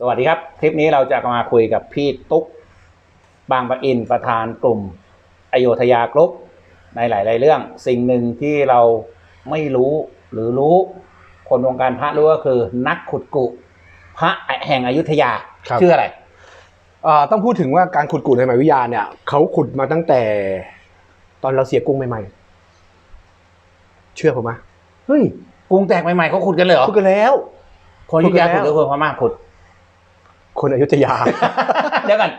สวัสดีครับ คลิปนี้เราจะมาคุยกับพี่ตุ๊ก บางปะอินประธานกลุ่มอโยธยากรุ๊ปในหลาย ๆ เรื่อง สิ่งหนึ่งที่เราไม่รู้หรือรู้ คนวงการพระรู้ก็คือนักขุดกุ พระแห่งอยุธยาครับ ชื่ออะไรเอ่อต้องพูดถึงว่าการขุดกูในสมัยวิทยาเนี่ยเขาขุดมาตั้งแต่ ตอนเราเสียกรุงใหม่ๆ เชื่อผมไหมเฮ้ยกรุงแตกใหม่ ๆเขาขุดกันเลยเหรอขุดกันแล้ว คนอยุธยาขุขุดดกันแล้วหรือคนพม่าขุด คนอยุธยา เดี๋ยวก่อน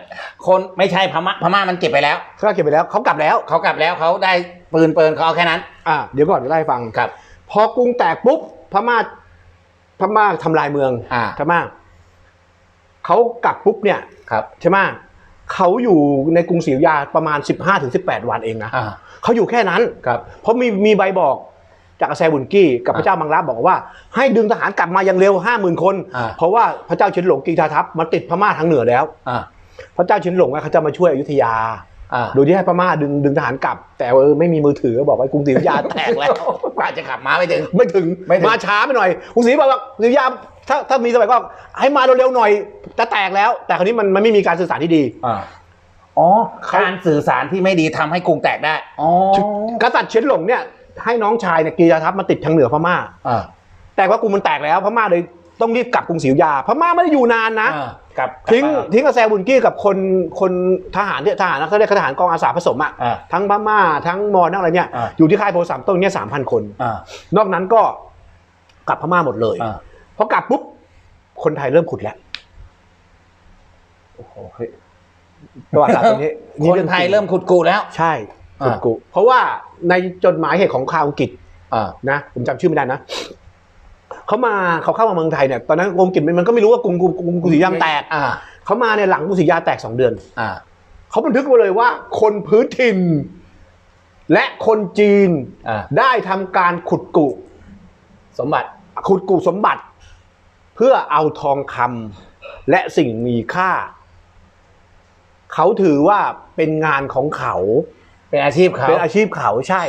คนไม่ใช่พม่าพม่ามันเก็บไปแล้วเขาเก็บไปแล้วเขากลับแล้ว เขากลับแล้วเขาได้ปืนเปินเขาเอาแค่นั้น อะเดี๋ยวก่อนจะไล่าให้ฟังครับ พอกรุงแตกปุ๊บพม่าพม่าทำลายเมืองอ่าพม่าเขากลับปุ๊บเนี่ยครับใช่ไหมเขาอยู่ในกรุงศรีอยุธยาประมาณ 15-18 วันเองนะอ่าเขาอยู่แค่นั้นครับเพราะมีมีใบบอก จากอาแซบุนกี้กับอ่าพระเจ้ามังลับบอกว่า ให้ดึงทหารกลับมาอย่างเร็วห้าหมื่นคนอ่าเพราะว่าพระเจ้าเฉินหลงกีทาทัพมาติดพม่าทางเหนือแล้วอ่าพระเจ้าเฉินหลงอะเขาจะมาช่วยอยุธยาอ่าโดยที่ให้พม่าดึงดึงทหารกลับ แต่ว่าเออไม่มีมือถือบอกว่ากรุงศรีอยุธยาแตกแล้วกว่าจะขับมาไม่ถึงไม่ถึงไม่ถึงมาช้าไปหน่อยกรุงศรีบอกว่ากรุงศรีอยุธยาถ้าถ้ามีสมัยก็ให้มาเร็วๆหน่อยจะแตกแล้ว แต่คราวนี้มันมันไม่มีการสื่อสารที่ดีอ่าอ๋อเขาการสื่อสารที่ไม่ดีทำให้กรุงแตกได้อ๋อกษัตริย์เฉินหลงเนี่ย ให้น้องชายเนี่ยกีทาทัพมาติดทางเหนือพม่า อ่าแต่ว่ากรุงมันแตกแล้วพม่าเลยต้องรีบกลับกรุงศรีอยุธยาพม่าไม่ได้อยู่นานนะ อ่ากับทิ้งกับทิ้งอาแซบุนกี้กับคนคนทหารเนี่ยทหารนะเขาเรียกทหารกองอาสาผสมอะอ่า ทั้งพม่าทั้งมอญทั้งอะไรเนี่ยอ่า อยู่ที่ค่ายโพธิ์สามต้นเนี่ยสามพันคน อ่านอกนั้นก็กลับพม่าหมดเลยอ่าพอกลับปุ๊บคนไทยเริ่มขุดแล้วโอ้โหเฮ้ยประวัติศาสตร์ตรงนี้คนไทยเริ่มขุดกูแล้ว ใช่ อ่าขุดกุเพราะว่าในจดหมายเหตุของข่าวอังกฤษอ่านะผมจำชื่อไม่ได้นะเขามาเขาเข้ามาเมืองไทยเนี่ยตอนนั้นกรมกิจมันก็ไม่รู้ว่ากรุงกรุงกรุงกรุงศรีอยุธยาแตกอ่าเขามาในยหลังกรุงศรีอยุธยาแตกสองเดือนอ่าเขาบันทึกไว้เลยว่า คนพื้นถิ่น และคนจีนอ่าได้ทำการขุดกุสมบัติ ขุดกุสมบัติ เพื่อเอาทองคำและสิ่งมีค่า เขาถือว่าเป็นงานของเขา เป็นอาชีพเขาเป็นอาชีพเขาใช่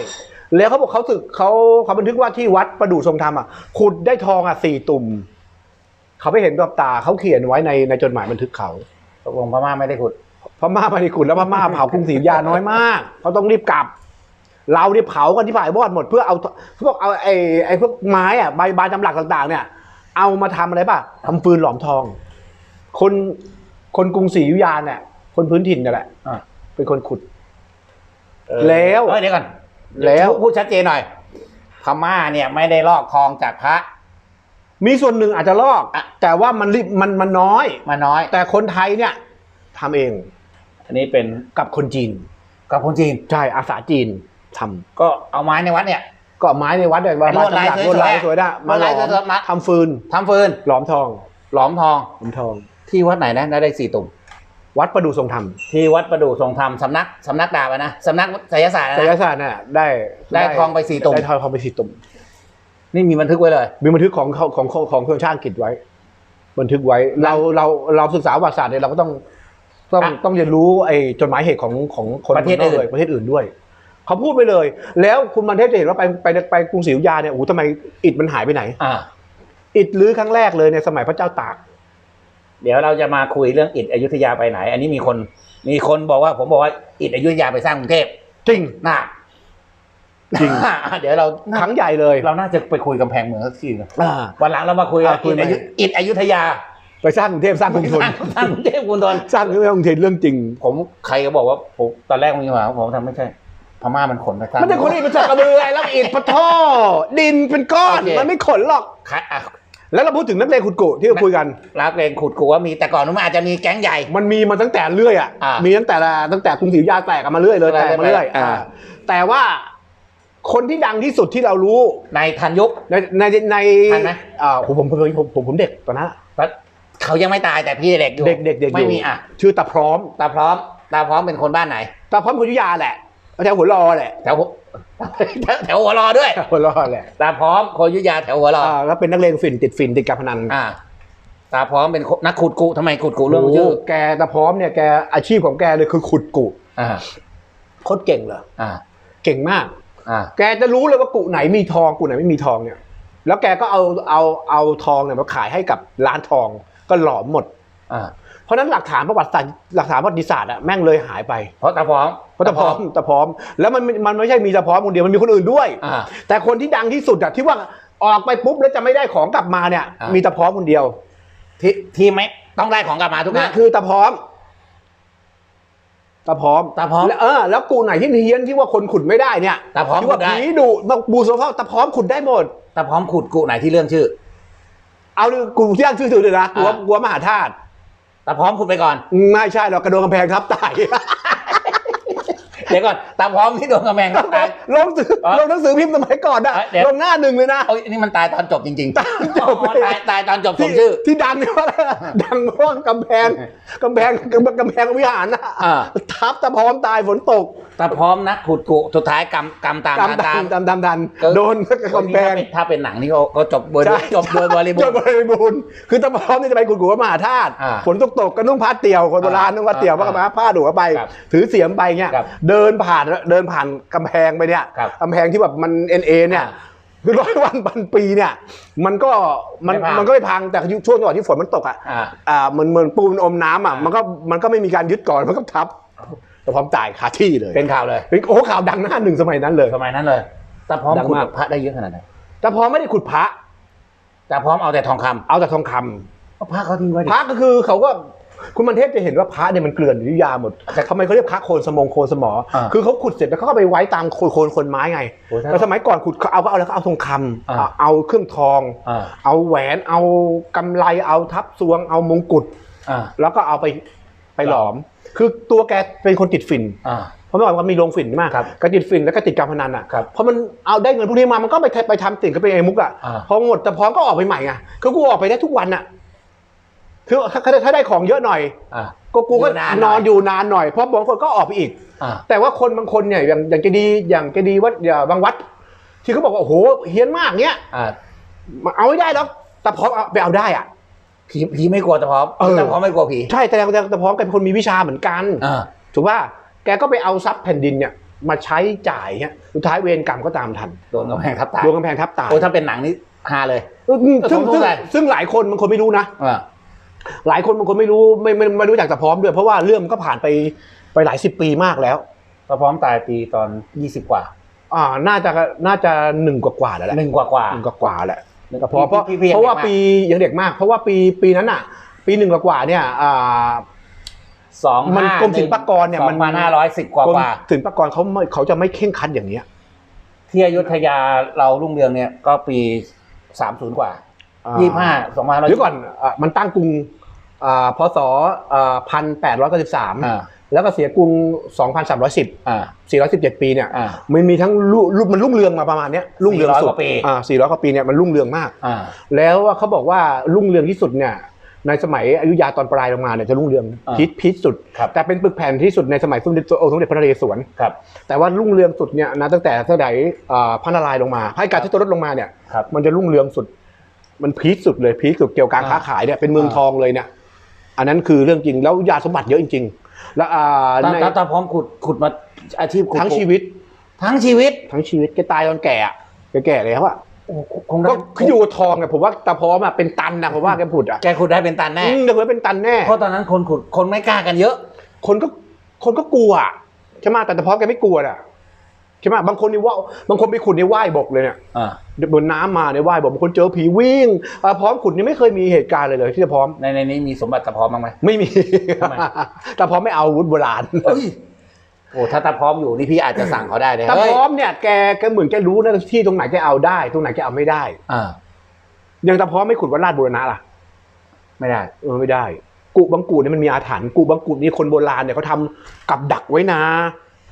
แล้วเขาบอกเขาสึกเขาเขาบันทึกว่าที่วัดประดู่ทรงธรรมอะขุดได้ทองอะสี่ตุ่มเขาไม่เห็นกับตาเขาเขียนไว้ในในจดหมายบันทึกเขาตกลงพม่าไม่ได้ขุดพม่าไม่ได้ขุดแล้วพม่าเผากรุงศรีอยุธยาน้อยมากเขาต้องรีบกลับ เราเนี่ยเผากันที่ฝ่ายวอดหมดเพื่อเอาพวกเอาไอ้ไอ้พวกไม้อะใบใบจำหลักต่าง ๆ เนี่ย เอามาทำอะไรป่ะทำฟืนหลอมทอง คนคนกรุงศรีอยุธยาเนี่ยคนพื้นถิ่นนี่แหละอ่าเป็นคนขุดเออ แล้วเอ้ยเดี๋ยวก่อนแล้วพูดพูดชัดเจนหน่อยพม่าเนี่ยไม่ได้ลอกทองจากพระ มีส่วนหนึ่งอาจจะลอกอะแต่ว่ามันรีบมันมันน้อย มาน้อย แต่คนไทยเนี่ยทำเองอันนี้เป็นกับคนจีน กับคนจีน ใช่อาสาจีนทำก็เอาไม้ในวัดเนี่ย ก็เอาไม้ในวัดเนี่ยมาลวดลายจำหกสวยๆลวดลายสวยๆนะมาหลอลวดลายสวยมๆมา ทำฟืน ทำฟืน หลอมทอง หลอมทองหลอมทองที่วัดไหนนะได้สี่ตุ่ม วัดประดู่ทรงธรรมที่วัดประดู่ทรงธรรมสำนักสำนักดาบอะนะสำนักไสยศาสตร์อะศิลนะศาสตร์เนี่ยได้ได้ทองไปสี่ตุ่มได้ทองไปสี่ตุ่มนี่มีบันทึกไว้เลย มีบันทึกของของของของของเครื่องช่างอังกฤษไว้ บันทึกไว้ เราเราเราศึกษาประวัติศาสตร์เนี่ยเราก็ต้องต้องอะต้องเรียนรู้ไอ้จดหมายเหตุของของคนประเทศนอกอื่น เลยประเทศอื่นด้วย เขาพูดไปเลย แล้วคุณมันเทศจะเห็นว่าไปไปไปกรุงศรีอยุธยาเนี่ยโอ้โหทำไมอิฐมันหายไปไหน อ่า อิฐลื้อครั้งแรกเลยในสมัยพระเจ้าตาก เดี๋ยวเราจะมาคุยเรื่องอิฐอยุธยาไปไหน อันนี้มีคน มีคนบอกว่า ผมบอกว่าอิฐอยุธยาไปสร้างกรุงเทพจริงน่าจริง เดี๋ยวเราครั้งใหญ่เลยเราน่าจะไปคุยกำแพงเมืองสักทีนะอ่า วันหลังเรามาคุยอะว่าคุอิยฐไหม อยุอิฐอยุธยาไปสร้างกรุงเทพสร้างกรุงทนสร้างสร้างกรุงเทพกรุงทนสร้างกรุงเทพกรุงเทพเรื่องจริงผมใครก็บอกว่าผมตอนแรกมีหวังผมทำไม่ใช่ พม่ามันขนไปสร้าง มันจะคนอิฐเป็นสักกระเบือแล้วอิฐปะท่อดินเป็นก้อนโอเค มันไม่ขนหรอก ใครอะ แล้วเราพูดถึงนักเลงขุดกุที่เราคุยกันรักเรงขุดกูว่ามีแต่ก่อนนู้นมันอาจจะมีแก๊งใหญ่ มันมีมาตั้งแต่เรื่อยอะอ่ามีมีตั้งแต่ละตั้งแต่กรุงศรีอยุธยาแตกกันมาเรื่อยเลยเรื่แตอยกมาเรื่อยอ่า อ่าแต่ว่าคนที่ดังที่สุดที่เรารู้ในทันยุค ในในในทันไหม อ่าผมผมผมผมผมผมเด็กตอนนั้นเขายังไม่ตายแต่พี่เด็กอยู่เด็กเด็กเด็กไม่อยู่มีอะ ชื่อตาพร้อม ตาพร้อม ตาพร้อมเป็นคนบ้านไหน ตาพร้อมคนอยุธยาแหละ แถวหัวรอแหละแถวแถวแถวหัวรอด้วยหัวรอแหละตาพร้อมคนอยุธยาแถวหัวรออ่าแล้วเป็นนักเลงฝิ่นติดฝิ่นติดการพนันอ่าตาพร้อมเป็นนักขุดกูทำไมขุดกูเรื่องชื่อโโหแกตาพร้อมเนี่ยแกอาชีพของแกเลยคือขุดกุอ่าโคตรเก่งเลยอ่า เก่งมากอ่าแกจะรู้เลยว่ากุไหนมีทองกุไหนไม่มีทองเนี่ย แล้วแกก็เอาเอาเอาทองเนี่ยมาขายให้กับร้านทองก็หลอมหมดอ่า เพราะฉะนั้นหลักฐานประวัติศาสตร์หลักฐานประวัติศาสตร์อะแม่งเลยหายไป เพราะตาพร้อมเพราะตะพร้อมตะพร้อม แล้วมันมันไม่ใช่มีตะพร้อมคนเดียวมันมีคนอื่นด้วยอ่าแต่คนที่ดังที่สุดอะที่ว่าออกไปปุ๊บแล้วจะไม่ได้ของกลับมาเนี่ยอ่ามีมีตะพร้อมคนเดียว ที่ที่ไม่ต้องได้ของกลับมาทุกคนั่รั้นงคือตะพร้อมตะพร้อมตาพร้อมแล้วเออแล้วกูไหนที่เฮี้ยนที่ว่าคนขุดไม่ได้เนี่ยตาพร้อมที่ว่าขุดได้ผีดุมาบูโซเฟลตะพร้อมขุดได้หมดตาพร้อมขุดกูไหนที่เรื่องชื่อ เอากูที่อ้างชื่อถือเลยนะกลัวอ่ากลัวมหาธาตุ ตาพร้อมขุดไปก่อน ไม่ใช่หรอกกระโดดกำแพงทับตายเดี๋ยวก่อนตาพร้อมที่โดนกระแมงตาย ลงสืออ๋อลงหนังสือพิมพ์สมัยก่อนอะเอ้ยเดี๋ยว ลงหน้าหนึ่งเลยนะ เอ้ยนี่มันตายตอนจบจริงๆตอนจบ อ๋อตายตายตอนจบสที่มชื่อ ที่ดังเนี่ยว่าอะไรดังเพราะว่ากำแพงกำแพงกำกำแพงวิหารนะอ่า ทับตะพร้อมตายฝนตก ตาพร้อมนะขุดกูสุดท้ายกำกำตามกำตาดัมนดำดำดันก็โดนกำแพงถ้าเป็นหนังนี่เขาเขาจบโดยใช่จบโดยบริบูจรนณ์บริบูรณ์คือตะพร้อมนี่จะไปกุดกูว่ามหาธาตุอ่าฝนตกตกก็นุ่งผ้าเตี่ยวคนโบราณอ่านุ่งผ้าเตี่ยวอ่าผ้ามาผ้าดูเข้าไปครับถือเสียมไปเนี่ยครับเดินผ่านเดินผ่านกำแพงไปเนี่ยครับกำแพงที่แบบมันเอ็นเอเนี่ยอ่าคือร้อยวันพันปีเนี่ย มันก็มันไม่พังมันก็ไม่พังแต่ช่วงจังหวะที่ฝนมันตกอะอ่าอ่ามันเหมือนปูนอมน้ำอะอ่ามัมันก็มันก็ไม่มีการยึดก่อนมันก็ทับ แต่พร้อมจ่ายคาที่เลยเป็นข่าวเลยเป็นโอ้ข่าวดังหน้าหนึ่งสมัยนั้นเลยสมัยนั้นเลยตาพร้อมดังขุดมากพระได้เยอะขนาดไหนแต่พอไม่ได้ขุดพระตาพร้อมเอาแต่ทองคำเอาแต่ทองคำเอาพระเขาทิ้งไว้ดิพระก็คือเขาก็คุณมันเทพจะเห็นว่าพระเนี่ยมันเกลื่อนอยู่ที่ยาหมดแต่ทำไมเขาเรียกพระโคนสมองโคนสมออ่าคือเขาขุดเสร็จแล้วเขาก็ไปไว้ตามโคนโคนคนไม้ไงโอ้ยถ้าแต่สมัยก่อนขุดเขาเอาก็เอาแล้วก็เอาทองคำอ่าเอาเอาเครื่องทองอ่าเอาแหวน เอากำไล เอาทับซวง เอามงกุฎอ่าแล้วก็เอาไป ไปหลอม คือตัวแกเป็นคนติดฝิ่นอ่า เพราะเมื่อก่อนมันมีโรงฝิ่นใช่ไหมครับก็ติดฝิ่นแล้วก็ติดการพนันอะครับเพราะมันเอาได้เงินพวกนี้มามันก็ไปไปทำติ่งก็เป็นไอ้มุกอะอ่า พอหมดแต่พร้อมก็ออกไปใหม่ไงคือกูออกไปได้ทุกวันอะคือถ้าถ้าถ้าได้ของเยอะหน่อย อ่า ก็กูก็อยู่นานหน่อยนอนอยู่นานหน่อยเพราะบางคนก็ออกไปอีก อ่า แต่ว่าคนบางคนเนี่ยอย่างอย่างเจดีย์อย่างเจดีย์วัดอย่างบางวัด ที่เขาบอกว่าโอ้โหเฮี้ยนมากเนี้ยอ่า มาเอาไม่ได้แล้วแต่พร้อมเอาไปเอาได้อะ ผีผีไม่กลัวตาพร้อมเออตาพร้อมไม่กลัวผี ใช่แต่แต่แต่พร้อมแกเป็นคนมีวิชาเหมือนกันอ่า ถูกป่ะแกก็ไปเอาทรัพย์แผ่นดินเนี่ยมาใช้จ่ายเนี่ยสุดท้ายเวรกรรมก็ตามทันโดนกำแพงทับตายดวงกำแพงทับตายโอ้ถ้าเป็นหนังนี่ฮาเลยอืมซึ่งผมสงซึ่งสัยซึ่งหลายคนบางคนไม่รู้นะ อ่า หลายคนบางคนไม่รู้ไม่ไม่ไม่รู้จักแต่พร้อมด้วย เพราะว่าเรื่องมันก็ผ่านไปไปหลายสิบปีมากแล้วตาพร้อมตายปีตอนยี่สิบกว่าอ่าน่าจะน่าจะหนึ่งกว่าๆแล้วแหละหนึ่งกว่ากว่า หนึ่งกว่าๆแหละ หนึ่งแต่พอเพราะพี่พี่เพราะว่ายังด็กมกปียังเด็กมาก เพราะว่าปีปีนั้นอะ ปีหนึ่งกว่าๆเนี่ยอ่าสองมันห้ากรมศิลปากรเนี่ยสมัอนงพันห้าร้อยสิบกว่ากรมว่าศิลปากรเขาไม่เขาจะไม่เข่งครัดอย่างเนี้ย ที่อยุธยาเรารุ่งเรืองเนี่ยก็ปีสามศูนย์กว่าอ่ยี่ห้าสองพันห้าร้อยเดี๋ยวก่อนอะมันตั้งกรุงอ่า พศพันแปดร้อยเก้าสิบสามอ่าแล้วก็เสียกรุงสองพันสามร้อยสิบอ่าสี่ร้อยสิบเจ็ดปีเนี่ยอ่ามันมีทั้งรุ่รุ่มันรุ่งเรืองมาประมาณเนี้ยรุ่งเรืองสุด400กว่าปีอ่าสี่ร้อยกว่าปีเนี่ยมันรุ่งเรืองมากอ่าแล้วเขาบอกว่ารุ่งเรืองที่สุดเนี่ยในสมัยอยุธยาตอนปลายลงมาเนี่ยจะรุ่งเรืองอ่าพีคพีคสุดครับแต่เป็นปึกแผ่นที่สุดในสมัยสมเด็จองค์สมเด็จพระนเรศวรครับแต่ว่ารุ่งเรืองสุดเนี่ยนะตั้งแต่สมัยอ่าพระนารายณ์ลงมาพระการที่ตัวรถลงมาเนี่ยครับมันจะรุ่งเรืองสุด มันพีคสุดเลยพีคสุดเกี่ยวกับการอ่าค้าขายเนี่ยเป็นเมืองอ่าทองเลยเนี่ย อันนั้นคือเรื่องจริงแล้วยาสมบัติเยอะจริง ๆ แล้วอ่าตาในตาตาพร้อมขุดขุดมาอาชีพขุดทั้งชีวิตทั้งชีวิตทั้งชีวิตแกตายตอนแก่อะแกแก่แล้วอะโอ้โหคงก็ได้คืออยู่กับทองอะผมว่าตาพร้อมอะเป็นตันนะผมว่าแกผุดอะแกขุดได้เป็นตันแน่ อืมเดี๋ยวมันเป็นตันแน่ เพราะตอนนั้นคนขุดคนไม่กล้ากันเยอะ คนก็คนก็กลัวอะใช่ไหมแต่ตาพร้อมแกไม่กลัวอะใช่ไหมบางคนนี่ว่าบางคนไปขุดในว่ายบกเลยเนี่ย อ่า บนน้ำมาในว่ายบกบางคนเจอผีวิ่งตาพร้อมขุดนี่ไม่เคยมีเหตุการณ์เลยเลยที่ตาพร้อมในในนี้มีสมบัติตาพร้อมบ้างไหมไม่มีทำไมตาพร้อมไม่เอาอาวุธโบราณเอ้ยโอ้ถ้าตาพร้อมอยู่นี่พี่อาจจะสั่งเขาได้เลยตาเฮ้พยร้อมเนี่ยแกแกเหมือนแกรู้นะที่ตรงไหนแกเอาได้ ตรงไหนแกเอาไม่ได้อ่าอย่างตาพร้อมไม่ขุดวัดราชบูรณะล่ะ ไม่ได้เออไม่ได้ กุบังกูดเนี่ยมันมีอาถรรพ์กุบังกูดนี่คนโบราณเนี่ยเขาทำกับดักไว้นะ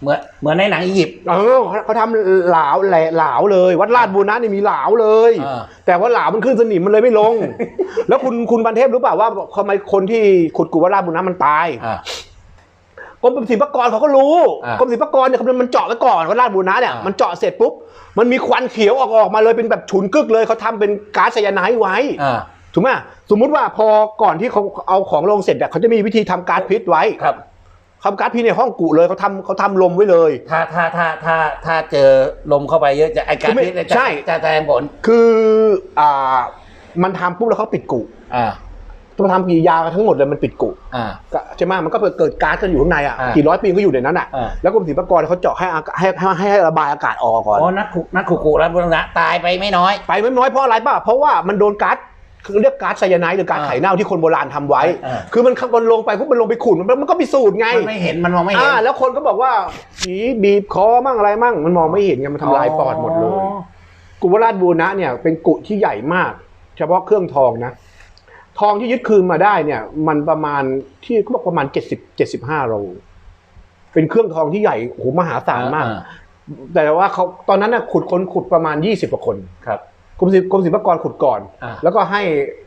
เหมือนเหมือนในหนังอียิปต์ เออเขาเขาทำหลาวแหละหลาวเลย วัดราชบูรณะนี่มีหลาวเลย อ่า แต่ว่าหลาวมันขึ้นสนิมมันเลยไม่ลง แล้วคุณคุณบันเทพรู้เปล่าว่าทำไมคนที่ขุดกูวัดราชบูรณะมันตายอ่า กรมศิลปากรเขาก็รู้อ่ากรมศิลปากรเนี่ยเขามันเจาะไว้ก่อนวัดราชบูรณะเนี่ยอ่ามั มันเจาะเสร็จปุ๊บมันมีควันเขียวออกออกมาเลยเป็นแบบฉุนกึกเลยเขาทำเป็นก๊าซไซยาไนด์ไว้ อ่า ถูกไหมสมมุติว่าพอก่อนที่เขาเอาของลงเสร็จอะเขาจะมีวิธีทำก๊าซพิษไว้ ครับ ทำก๊าซพิษในห้องกุเลยเขาทำเขาทำลมไว้เลย ถ้าถ้าถ้าถ้าถ้าเจอลมเข้าไปเยอะจะไอการไม่พิษเนี่ยจะใช่จะแสดงผลคืออ่ามันทำปุ๊บแล้วเขาปิดกุอ่ามาทำกิริยากันทั้งหมดเลยมันปิดกุอ่าก็ใช่ไหมมันก็เกิดก๊าซกันอยู่ข้างในอะอ่ากี่ร้อยปีก็อยู่ในนั้นอะอ่าแล้วกรมศิลปากรเขาเจาะให้อากาให้ให้ให้ให้ระบายอากาศออกก่อนอ๋อนักขุนักขุกุแล้วพวกนั้นตายไปไม่น้อย ไปไม่น้อยเพราะอะไรป่ะเพราะว่ามันโดนก๊าซ คือเรียกก๊าซไซยาไนด์หรือก๊าซอ่าไข่เน่าที่คนโบราณทำไว้ อ่า คือมันมันลงไปปุ๊บมันลงไปขุดมันมันก็พิสูจน์ไงมันไม่เห็นมันมองไม่เห็นอ่าแล้วคนก็บอกว่าผีบีบคอมั่งอะไรมั่งมันมองไม่เห็นไงมันทำลายปอดหมดเลยอ๋อกุวราชบูรณะเนี่ยเป็นกุที่ใหญ่มาก เฉพาะเครื่องทองนะ ทองที่ยึดคืนมาได้เนี่ย มันประมาณที่เขาบอกประมาณเจ็ดสิบเจ็ดสิบห้าโลเป็นเครื่องทองที่ใหญ่โอ้โหมหาศาลมาก อ่แต่ว่าเขาตอนนั้นน่ะขุดคนขุดประมาณยี่สิบกว่าคน ครับ กรมศิลป์กรมศิลปากรขุดก่อน อ่า แล้วก็ให้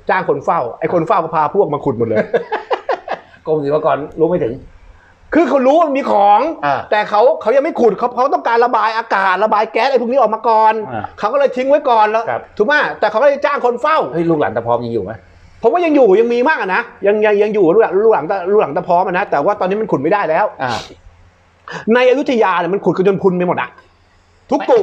จ้างคนเฝ้า ไอ้คนเฝ้าก็พาพวกมาขุดหมดเลย กรมศิลปากรรู้ไม่ถึง คือเขารู้ว่ามันมีของ อ่าแต่เขาเขายังไม่ขุดเขาเขาต้องการระบายอากาศระบายแก๊สไอ้พวกนี้ออกมาก่อน อ่าเขาก็เลยทิ้งไว้ก่อนแล้วครับ ถูกไหมแต่เขาก็เลยจ้างคนเฝ้า เฮ้ยลูกหลานตะพร้อมยังอยู่ไหมผมว่ายังอยู่ยังมีมากอะนะยังยังยังอยู่ลูกหลังลูกหลังตะลูกหลังตะพร้อมอะนะแต่ว่าตอนนี้มันขุดไม่ได้แล้ว อ่า ในอยุธยาเนี่ยมันขุดกันจนพุนไปหมดอะ ทุกกุ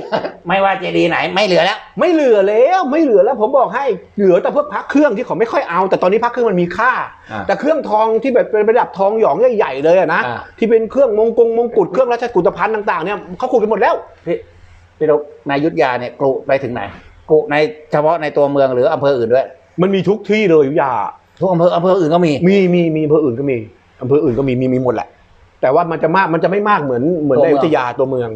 ไม่ว่าเจดีย์ไหนไม่เหลือแล้ว ไม่เหลือแล้วไม่เหลือแล้วผมบอกให้เหลือแต่พวกพักเครื่องที่เขาไม่ค่อยเอา แต่ตอนนี้พักเครื่องมันมีค่าอ่าแต่เครื่องทองที่แบบเป็นระดับทองหยองใหญ่ๆเลยอะนะอ่าที่เป็นเครื่องมงกงมงกุฎเครื่องราชกุฏภัณฑ์ต่างๆเนี่ยเขาขุดกันหมดแล้วพี่พี่ลูกในอยุทธยาเนี่ยกรุไปถึงไหนกรุในเฉพาะในตัวเมืองหรืออำเภออื่นด้วย มันมีทุกที่เลยอยุธยาทุกอำเภออำเภออื่นก็มีมีมีมีอำเภออื่นก็มีอำเภออื่นก็มีมีมีหมดแหละ แต่ว่ามันจะมากมันจะไม่มากเหมือนเหมือนตัวในเมือองยุธยาตัวเมือง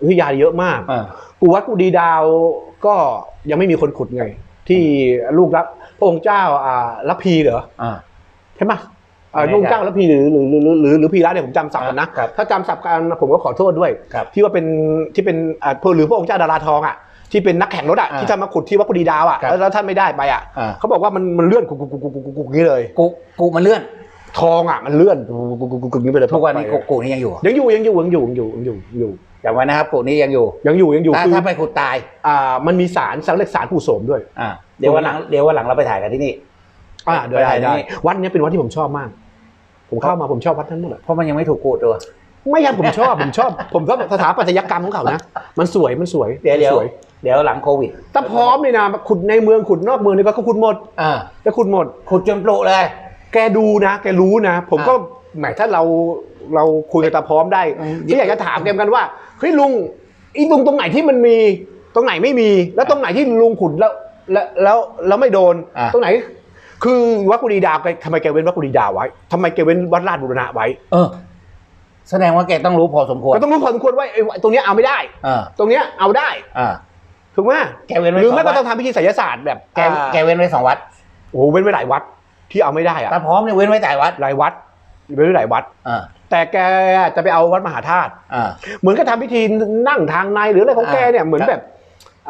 อยุธยาเยอะมากอ่ากูวัดกูดีดาวก็ยังไม่มีคนขุดไง ที่ลูกรับพระองค์เจ้าอ่ารับพีเหรออ่าใช่ไหมอ่าไม่แน่ใจลูกเจ้ารับพีหรือหรือหรือหรือหรือหรือพีระเนี่ยผมจำศัพท์กันนะครับถ้าจำศัพท์กันผมก็ขอโทษด้วยครับที่ว่าเป็นที่เป็นอ่าหรือพระองค์เจ้าดาราทองอะที่เป็นนักแข่งรถอะอ่าที่จะมาขุดที่วัดกุดีดาวอะครับแล้วแล้วท่านไม่ได้ไปอะอ่าเขาบอกว่ามันมันเลื่อนกุกกุกกุกกุกกุกกุกอย่างนี้เลยกุกุมันเลื่อน ทองอะมันเลื่อนกุกกุกกุกกุกอย่างนี้ไปเลยทุกวันนี้กุกุนี่ยังอยู่ ยังอยู่ยังอยู่ยังอยู่ยังอยู่ยังอยู่ยังอยู่จำไว้นะครับกุนี้ยังอยู่ ยังอยู่ยังอยู่ถ้าคือถ้าไปขุดตาย อ่า มันมีสารสังเล็กสารปู่โสมด้วย อ่าเดี๋ยววันหลังเดี๋ยววันหลังเราไปถ่ายกันที่นี่ อ่าได้ได้ได้ได้วัดนี้เป็นวัดที่ผมชอบมาก ผมเข้ามาผมชอบวัดนั้นหมดเพราะมันยังไม่ถูกกูตัวไม่ใช่ผมชอบผมชอบผมชอบสถาปัตยกรรมของเขานะมันสวยมันสวยเดี๋ยวเดี๋ยวสวยเดี๋ยวหลังโควิดถ้าพร้อมเลยนะขุดในเมืองขุดนอกเมืองนี่ก็ขุดหมดอ่าจะขุดหมดขุดจนโปลุเลย แกดูนะ แกรู้นะ ผมก็แหมถ้าเราเราคุยกับตาพร้อมได้อืมก็อยากจะถามแกเหมือนกันว่าเฮ้ยลุงอีตรงตรงไหนที่มันมีตรงไหนไม่มี แล้วตรงไหนที่ลุงขุดแล้วแล้วแล้วแล้วไม่โดนอะตรงไหน คือวัดกุดีดาวแกทำไมแกเว้นวัดกุดีดาวไว้ทำไมแกเว้นวัดราชบุรณะไว้ เออ แสดงว่าแกต้องรู้พอสมควรก็ต้องรู้พอสมควรว่าไอ้ตรงเนี้ยเอาไม่ได้อ่าตรงเนี้ยเอาได้อ่าถูกไหมแกเว้นไว้หรือไม่สองวัก็ดต้องทำพิธีไสยศาสตร์แบบแกอ่าแกเว้นไว้สองวัดโอ้โหเว้นไว้หลายวัด ที่เอาไม่ได้อะตาพร้อมเนี่ยเว้นไว้แต่วัดหลายวัดเว้นไว้หลายวัดอ่า แต่แกจะไปเอาวัดมหาธาตุอ่า เหมือนกับทำพิธีนั่งทางในหรืออะไรของแกเนี่ยเหมือนแบบ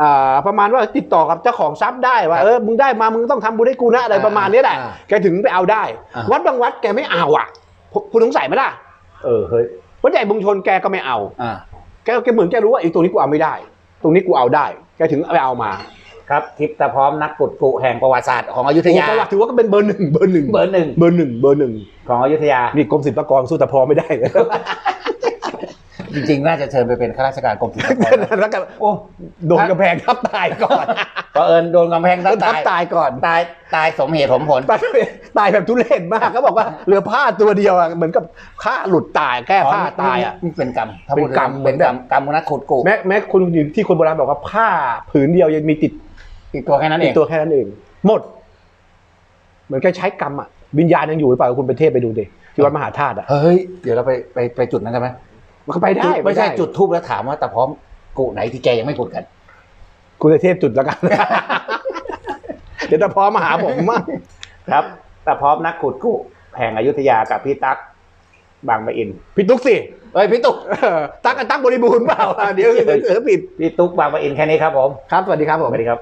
อ่าประมาณว่าติดต่อกับเจ้าของทรัพย์ได้ว่าครับเออมึงได้มามึงต้องทำบุญให้กูนะอะไรประมาณนี้แหละอ่าแกถึงไปเอาได้ อ่า วัดบางวัดแกไม่เอาอะผมคุณสงสัยไหมล่ะเออเฮ้ยวัดใหญ่บุงชนแกก็ไม่เอา อ่า แกแกเหมือนแกรู้ว่าไอ้ตรงนี้กูเอาไม่ได้ ตรงนี้กูเอาได้ แกถึงไปเอามา ครับทิปตาพร้อมนักขุดกุแห่งประวัติศาสตร์ของอยุธยาโอ้ประวัติถือว่าก็เป็นเบอร์หนึ่งเบอร์หนึ่งเบอร์หนึ่งเบอร์หนึ่งเบอร์หนึ่งของอยุธยานี่กรมศิลปากรสู้แต่พอไม่ได้เลยจริงๆ น่าจะเชิญไปเป็นข้าราชการกรมศิลปากรนะแล้วกันโอ้โดนกระแพงทับตายก่อนเพราะเอิญโดนกำแพงทัทับบตายตายก่อนตายตายสมเหตุสมผล ตายตายแบบทุเรศมากเขาบอกว่าเหลือผ้าตัวเดียวอะเหมือนกับผ้าหลุดตายแก้ผ้าตายอะนี่เป็นกรรมถ้าเป็นพูดกรรมเป็นกรรมกรรมของนักขุดกุแม้แม้คนที่คนโบราณบอกว่าผ้าผืนเดียวยังมีติด อีกตัวแค่นั้นเอติดงตัวแค่นั้นเอง หมด เหมือนแกใช้กรรมอะ วิญญาณยังอยู่หรือเปล่าคุณไปเทพไปดูดิที่วัดมหาธาตุอะเฮ้ย เดี๋ยวเราไปไปไปจุดนั้นกันไหมมันก็ไปได้ไม่ใช่ปจุดทูบแล้วถามว่าตาพร้อมกุไหนที่แกยังไม่ขุดกัน คุณไปเทพจุดแล้วกัน เดี๋ยวจะพร้อมมาหาผมมากครับตาพร้อมนักขุดกุแห่งอยุธยากับพี่ตั๊กบางปะอินผิดทุกสิเฮ้ยพี่ตุ๊กเออตักกันตักบริบูรณ์เปล่าเดี๋ยวเดี๋ยวเดี๋ยวผิดพี่ตุ๊กบางปะอินแค่นี้ครับผม ครับสวัสดีครับผมสวัสดีครับ